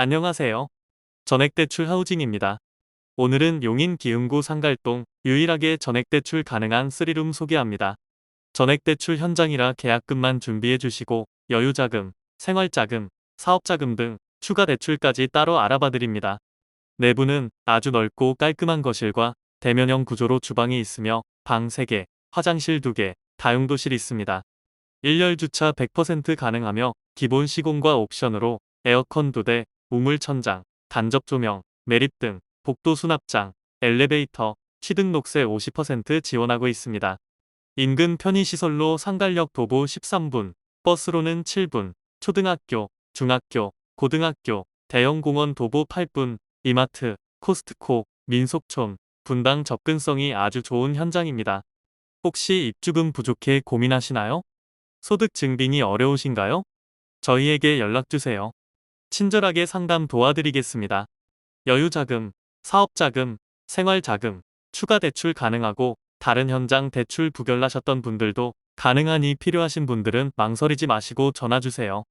안녕하세요. 전액대출 하우징입니다. 오늘은 용인 기흥구 상갈동 유일하게 전액대출 가능한 3룸 소개합니다. 전액대출 현장이라 계약금만 준비해 주시고 여유자금, 생활자금, 사업자금 등 추가 대출까지 따로 알아봐 드립니다. 내부는 아주 넓고 깔끔한 거실과 대면형 구조로 주방이 있으며 방 3개, 화장실 2개, 다용도실 있습니다. 1열 주차 100% 가능하며 기본 시공과 옵션으로 에어컨 2대, 우물 천장, 간접 조명, 매립 등 복도 수납장, 엘리베이터, 취등록세 50% 지원하고 있습니다. 인근 편의시설로 상갈역 도보 13분, 버스로는 7분, 초등학교, 중학교, 고등학교, 대형공원 도보 8분, 이마트, 코스트코, 민속촌, 분당 접근성이 아주 좋은 현장입니다. 혹시 입주금 부족해 고민하시나요? 소득 증빙이 어려우신가요? 저희에게 연락주세요. 친절하게 상담 도와드리겠습니다. 여유자금, 사업자금, 생활자금, 추가 대출 가능하고 다른 현장 대출 부결나셨던 분들도 가능하니 필요하신 분들은 망설이지 마시고 전화주세요.